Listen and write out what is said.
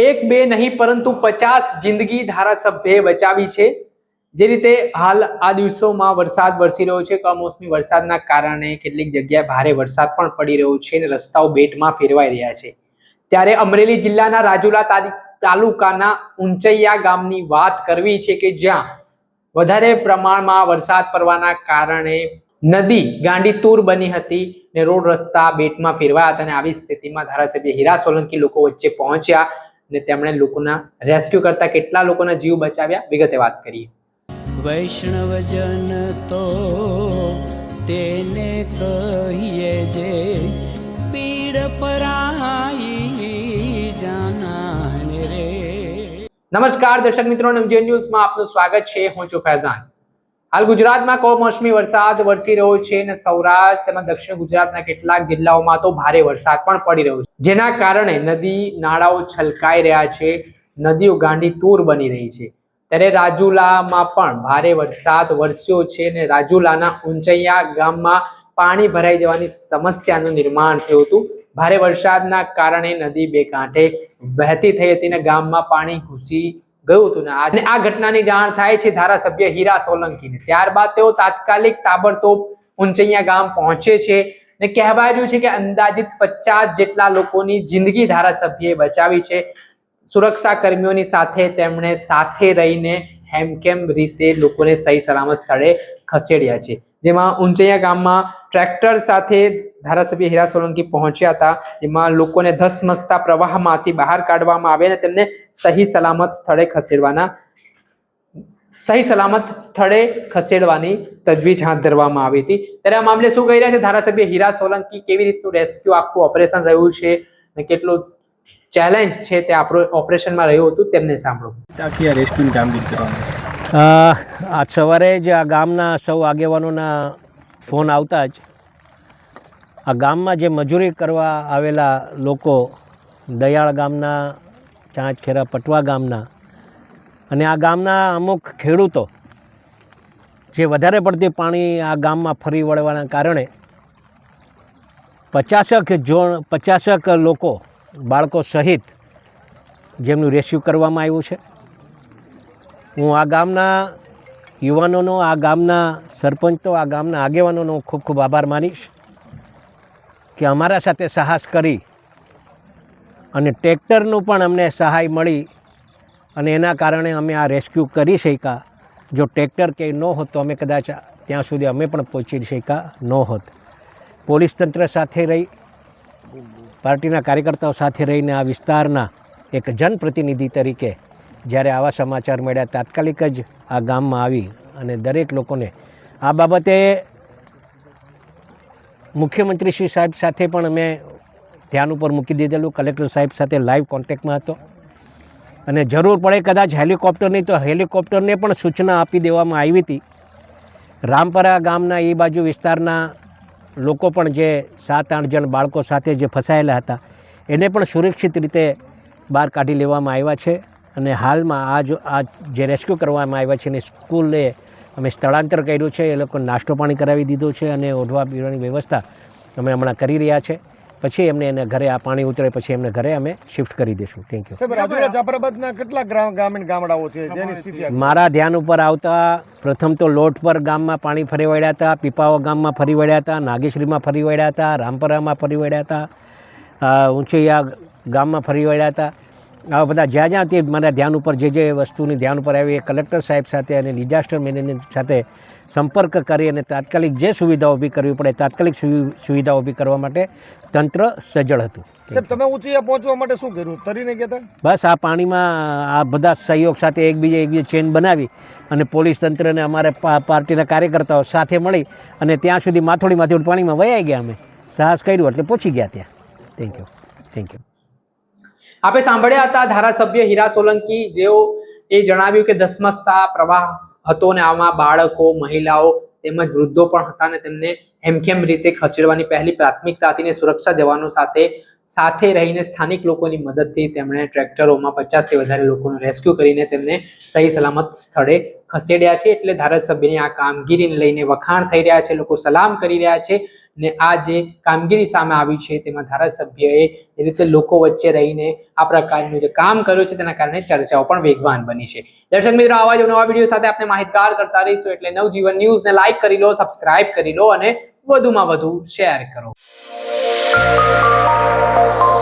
એક બે નહીં, પરંતુ પચાસ જિંદગી ધારાસભ્યએ બચાવી છે. જે રીતે હાલ આ દિવસોમાં વરસાદ વરસી રહ્યો છે, કમોસમી વરસાદના કારણે કેટલીક જગ્યાએ ભારે વરસાદ પણ પડી રહ્યો છે અને રસ્તાઓ બેટમાં ફેરવાઈ રહ્યા છે. ત્યારે અમરેલી જિલ્લાના રાજુલા તાલુકાના ઊંચૈયા ગામની વાત કરવી છે કે જ્યાં વધારે પ્રમાણમાં વરસાદ પડવાના કારણે નદી ગાંડીતુર બની હતી ને રોડ રસ્તા બેટમાં ફેરવાયા હતા અને આવી સ્થિતિમાં ધારાસભ્ય હીરા સોલંકી લોકો વચ્ચે પહોંચ્યા. અને તેમણે લોકોના રેસ્ક્યુ કરતા કેટલા લોકોના જીવ બચાવ્યા વિગતે વાત કરીએ. વૈષ્ણવજન તો તેને કહીએ જે પીડ પરાઈ જાનાને રે. નમસ્કાર દર્શક મિત્રો નવજીવન ન્યૂઝમાં આપનું સ્વાગત છે. હું છું ફૈઝાન. હાલ ગુજરાતમાં કમોસમી વરસાદ વરસી રહ્યો છે અને સૌરાષ્ટ્ર તેમજ દક્ષિણ ગુજરાતના કેટલાક જિલ્લાઓમાં તો ભારે વરસાદ પણ પડી રહ્યો છે. જેના કારણે નદી, નાળાઓ છલકાઈ રહ્યા છે, નદીઓ ગાંડી તૂર બની રહી છે. ત્યારે રાજુલામાં પણ ભારે વરસાદ વરસ્યો છે અને રાજુલાના ઊંચૈયા ગામમાં પાણી ભરાઈ જવાની સમસ્યાનું નિર્માણ થયું હતું. ભારે વરસાદના કારણે નદી બે કાંઠે વહેતી થઈ હતી અને ગામમાં પાણી ઘૂસી ગયું હતું ને આ- અને આ ઘટનાની જાણ થાય છે ધારાસભ્ય હીરા સોલંકીને. ત્યારબાદ તેઓ તાત્કાલિક તાબડતોબ ઊંચૈયા ગામ પહોંચે છે ને કહેવાય રહ્યું છે કે અંદાજિત પચાસ જેટલા લોકોની જિંદગી ધારાસભ્યએ બચાવી છે. સુરક્ષા કર્મીઓની સાથે તેમણે સાથે રહીને હેમકેમ રીતે લોકોને સહી સલામત સ્થળે ખસેડ્યા છે. જેમાં ઊંચૈયા ગામમાં ટ્રેક્ટર સાથે ધારાસભ્ય હીરા સોલંકી પહોંચ્યા હતા જેમાં લોકોને ધસમસતા પ્રવાહમાંથી બહાર કાઢવામાં આવે અને તેમને સહી સલામત સ્થળે ખસેડવાના સહી સલામત સ્થળે ખસેડવાની તજવીજ હાથ ધરવામાં આવી હતી. ત્યારે આ મામલે શું કહી રહ્યા છે? ધારાસભ્ય હીરા સોલંકી કેવી રીતનું રેસ્ક્યુ આખું ઓપરેશન રહ્યું છે અને કેટલું ચેલેન્જ છે તે આપણું ઓપરેશનમાં રહ્યું હતું તેમને સાંભળો. આખી આ રેસ્ક્યુની કામગીરી કરવામાં આજ સવારે જ આ ગામના સૌ આગેવાનોના ફોન આવતા જ આ ગામમાં જે મજૂરી કરવા આવેલા લોકો દયાળ ગામના, ચાંચખેરા પટવા ગામના અને આ ગામના અમુક ખેડૂતો જે વધારે પડતી પાણી આ ગામમાં ફરી વળવાના કારણે પચાસક જોણ, પચાસક લોકો બાળકો સહિત જેમનું રેસ્ક્યુ કરવામાં આવ્યું છે. હું આ ગામના યુવાનોનો આ ગામના સરપંચો આ ગામના આગેવાનોનો ખૂબ ખૂબ આભાર માનીશ કે અમારા સાથે સાહસ કરી અને ટ્રેક્ટરનું પણ અમને સહાય મળી અને એના કારણે અમે આ રેસ્ક્યુ કરી શક્યા. જો ટ્રેક્ટર કે ન હોત તો અમે કદાચ ત્યાં સુધી અમે પણ પહોંચી શક્યા ન હોત. પોલીસ તંત્ર સાથે રહી, પાર્ટીના કાર્યકર્તાઓ સાથે રહીને આ વિસ્તારના એક જનપ્રતિનિધિ તરીકે જ્યારે આવા સમાચાર મળ્યા તાત્કાલિક જ આ ગામમાં આવી અને દરેક લોકોને આ બાબતે મુખ્યમંત્રી શ્રી સાહેબ સાથે પણ અમે ધ્યાન ઉપર મૂકી દીધેલું. કલેક્ટર સાહેબ સાથે લાઈવ કોન્ટેક્ટમાં હતો. અને જરૂર પડે કદાચ હેલિકોપ્ટરની તો હેલિકોપ્ટરને પણ સૂચના આપી દેવામાં આવી હતી. રામપરા ગામના એ બાજુ વિસ્તારના લોકો પણ જે સાત, આઠ જણ બાળકો સાથે જે ફસાયેલા હતા, એને પણ સુરક્ષિત રીતે બહાર કાઢી લેવામાં આવ્યા છે. અને હાલમાં આ જો આ જે રેસ્ક્યુ કરવામાં આવ્યા છે એની સ્કૂલે અમે સ્થળાંતર કર્યું છે એ લોકો નાસ્તો પાણી કરાવી દીધો છે અને ઓઢવા પીવાની વ્યવસ્થા અમે હમણાં કરી રહ્યા છે. પછી એમને એને ઘરે આ પાણી ઉતરે પછી એમને ઘરે અમે શિફ્ટ કરી દઈશું. થેન્ક યુ સાહેબ જાફરાબાદના કેટલા ગ્રામીણ ગામડાઓ છે? જેની સ્થિતિ મારા ધ્યાન ઉપર આવતા પ્રથમ તો લોટ પર ગામમાં પાણી ફરી વળ્યા હતા પીપાઓ ગામમાં ફરી વળ્યા હતા નાગેશ્રીમાં ફરી વળ્યા હતા રામપરામાં ફરી વળ્યા હતા ઊંચૈયા ગામમાં ફરી વળ્યા હતા. આવા બધા જ્યાં જ્યાં તે મારા ધ્યાન ઉપર જે જે વસ્તુની ધ્યાન ઉપર આવી એ કલેક્ટર સાહેબ સાથે અને ડિઝાસ્ટર મેનેજમેન્ટ સાથે સંપર્ક કરી અને તાત્કાલિક જે સુવિધા ઊભી કરવી પડે તાત્કાલિક સુવિ- સુવિધા ઊભી કરવા માટે તંત્ર સજ્જડ હતું. સાહેબ તમે ઊંચી પહોંચવા માટે શું કર્યું? તરીને કહેતા? બસ આ પાણીમાં આ બધા સહયોગ સાથે એકબીજા એકબીજા ચેન બનાવી અને પોલીસ તંત્રને અમારે પાર્ટીના કાર્યકર્તાઓ સાથે મળી અને ત્યાં સુધી માથોડી માથોડી પાણીમાં વયાઈ ગયા અમે. સાહસ કર્યું એટલે પહોંચી ગયા ત્યાં. થેન્ક યુ થેન્ક યુ આપણે સાંભળ્યા હતા ધારાસભ્ય હીરા સોલંકી, જેઓ એ જણાવ્યું કે દસમસતા પ્રવાહ હતો ને આમાં બાળકો, મહિલાઓ તેમજ વૃદ્ધો પણ હતા ને તેમને હેમખેમ રીતે ખસેડવાની પહેલી પ્રાથમિકતા હતી ને સુરક્ષા જવાનો સાથે સાથે રહીને સ્થાનિક લોકોની મદદથી તેમણે ટ્રેક્ટરોમાં પચાસથી વધારે લોકોનું રેસ્ક્યુ કરીને તેમને સહી સલામત સ્થળે ખસેડ્યા છે. એટલે ધારાસભ્યની આ કામગીરીને લઈને વખાણ થઈ રહ્યા છે. લોકો સલામ કરી રહ્યા છે ને આ જે કામગીરી સામે આવી છે તેમાં ધારાસભ્યએ એ રીતે લોકો વચ્ચે રહીને આ પ્રકારનું જે કામ કર્યું છે તેના કારણે ચર્ચાઓ પણ વેગવાન બની છે. દર્શક મિત્રો, આવા જ નવા વીડિયો સાથે આપણે માહિતગાર કરતા રહીશું. એટલે નવજીવન ન્યૂઝને લાઈક કરી લો, સબસ્ક્રાઇબ કરી લો અને વધુમાં વધુ શેર કરો. Thank you.